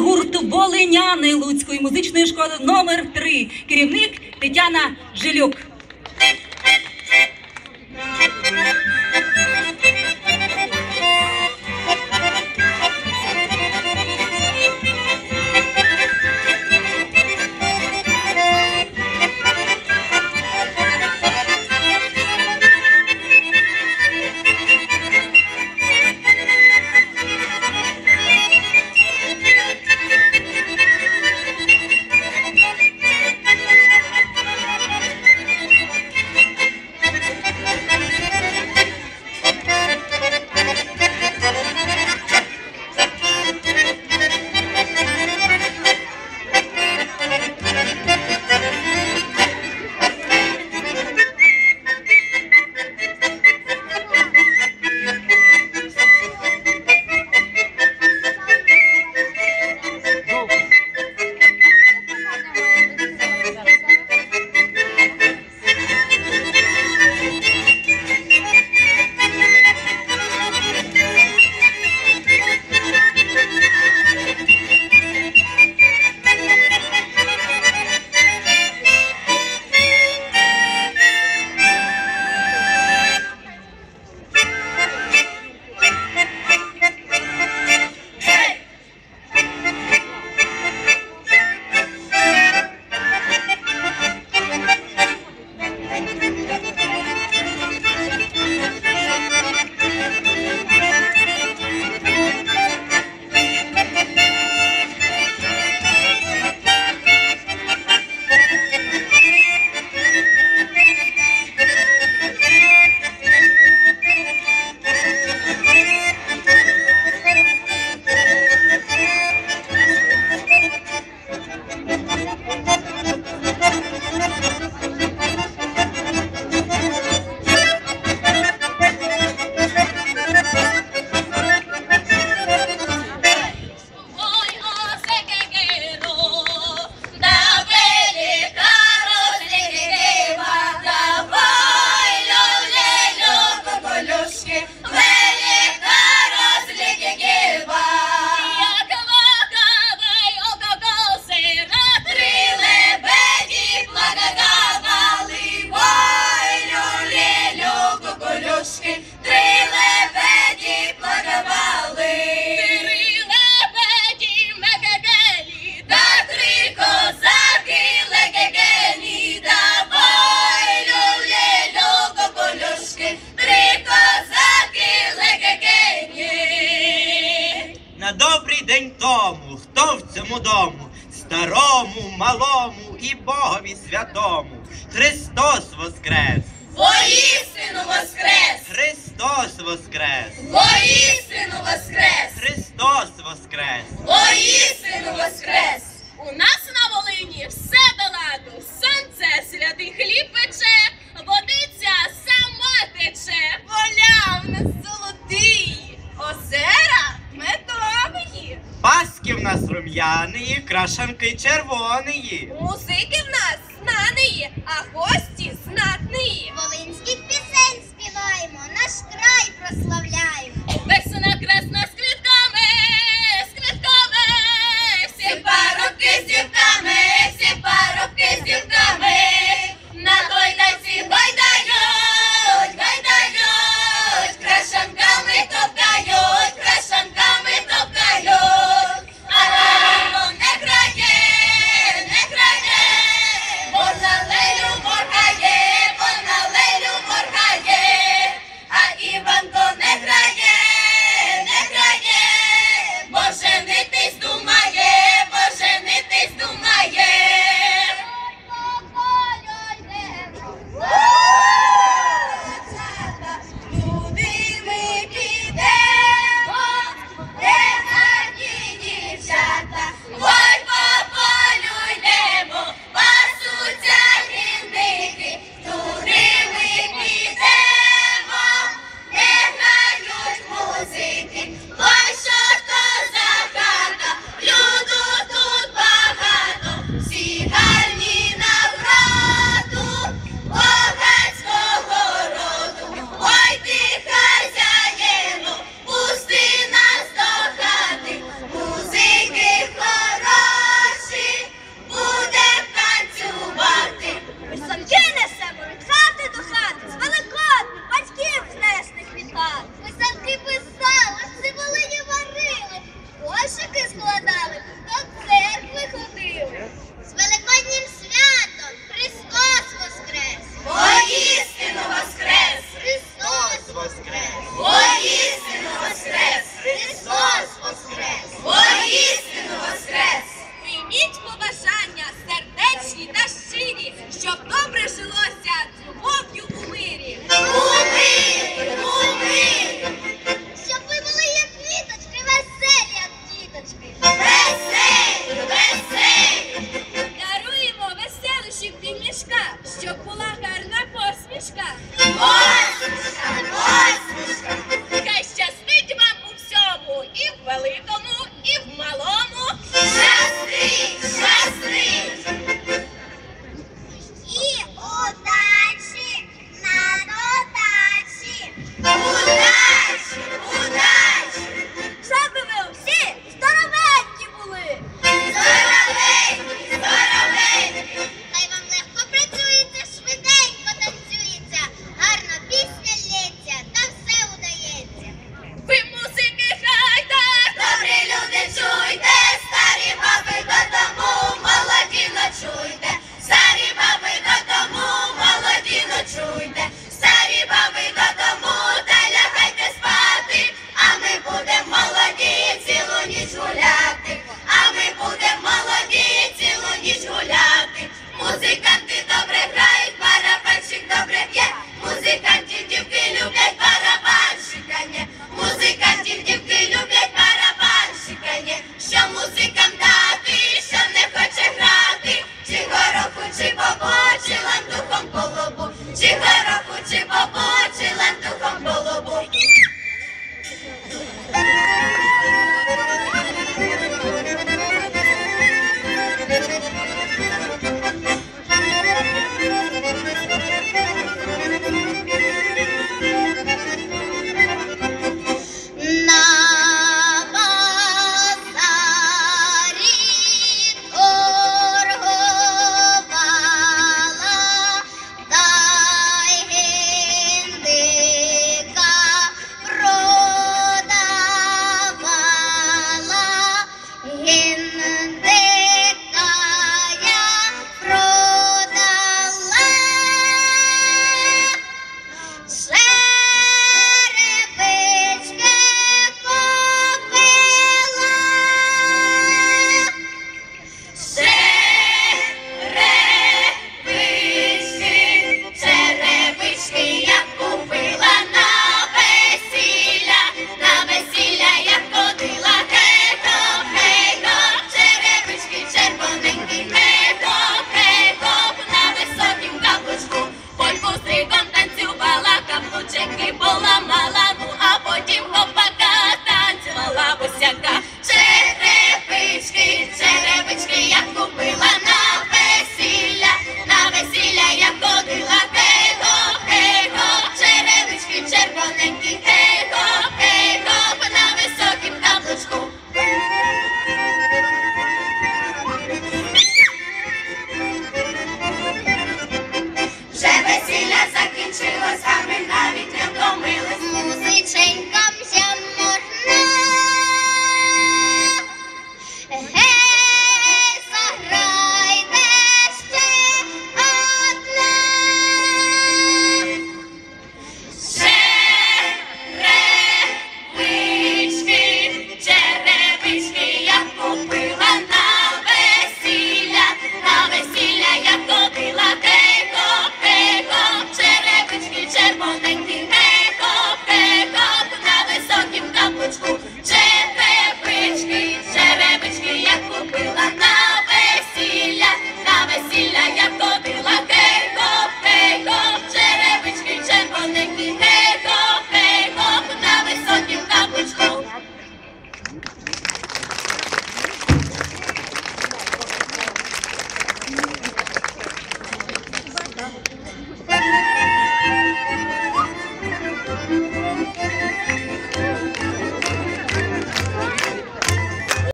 гурту Волиняни Луцької музичної школи номер 3 Керівник Тетяна Жилюк. Хто дому, старому, малому і Богові святому. Христос воскрес! Воістину воскрес! Христос воскрес! Воістину воскрес! Христос воскрес! Воістину воскрес! У нас на Волині все до ладу. Сонце святий хліб пече, нас рум'яної, крашанки червоної. Музики в нас знаної, а гості